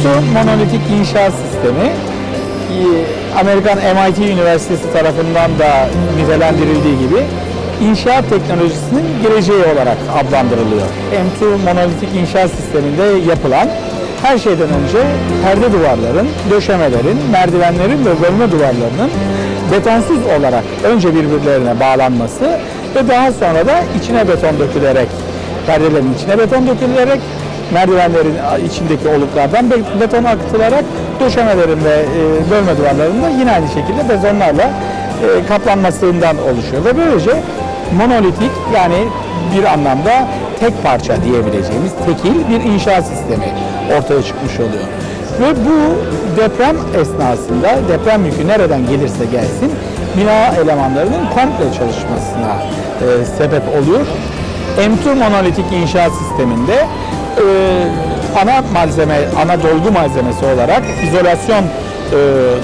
M2 monolitik inşaat sistemi Amerikan MIT Üniversitesi tarafından da nitelendirildiği gibi inşaat teknolojisinin geleceği olarak adlandırılıyor. M2 monolitik inşaat sisteminde yapılan her şeyden önce perde duvarların, döşemelerin, merdivenlerin ve bölme duvarlarının betonsuz olarak önce birbirlerine bağlanması ve daha sonra da içine beton dökülerek, perdelerin içine beton dökülerek, merdivenlerin içindeki oluklardan be- beton akıtılarak döşemelerin e, bölme duvarlarında yine aynı şekilde betonlarla e, kaplanmasından oluşuyor ve böylece monolitik yani bir anlamda tek parça diyebileceğimiz tekil bir inşaat sistemi ortaya çıkmış oluyor. Ve bu deprem esnasında deprem yükü nereden gelirse gelsin bina elemanlarının komple çalışmasına e, sebep oluyor. M2 monolitik inşaat sisteminde e, ana malzeme, ana dolgu malzemesi olarak izolasyon e,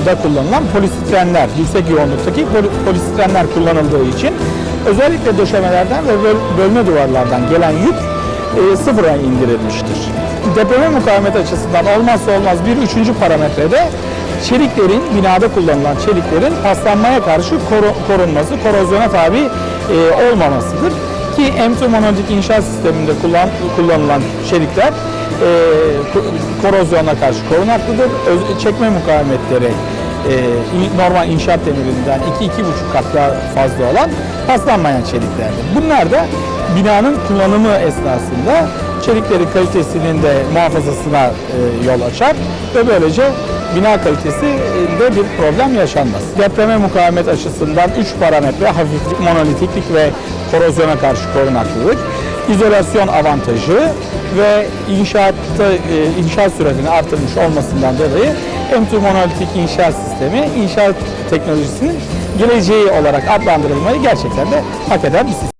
da kullanılan polisitrenler, yüksek yoğunluktaki poli- polisitrenler kullanıldığı için özellikle döşemelerden ve böl- bölme duvarlardan gelen yük e, sıfıra indirilmiştir. Depreme mukavemet açısından olmazsa olmaz bir üçüncü parametrede çeliklerin, binada kullanılan çeliklerin paslanmaya karşı koru- korunması, korozyona tabi e, olmamasıdır. Ki M2 monolitik inşaat sisteminde kullan, kullanılan çelikler e, ko- korozyona karşı korunaklıdır. Öz- çekme mukavemetleri e, normal inşaat demirinden 2-2,5 kat daha fazla olan paslanmayan çeliklerdir. Bunlar da binanın kullanımı esnasında çeliklerin kalitesinin de muhafazasına e, yol açar ve böylece bina kalitesinde bir problem yaşanmaz. Depreme mukavemet açısından 3 parametre hafiflik, monolitiklik ve korozyona karşı korunaklılık, izolasyon avantajı ve inşaatta e, inşaat süresini artırmış olmasından dolayı M2 monolitik inşaat sistemi inşaat teknolojisinin geleceği olarak adlandırılmayı gerçekten de hak eden bir sistem.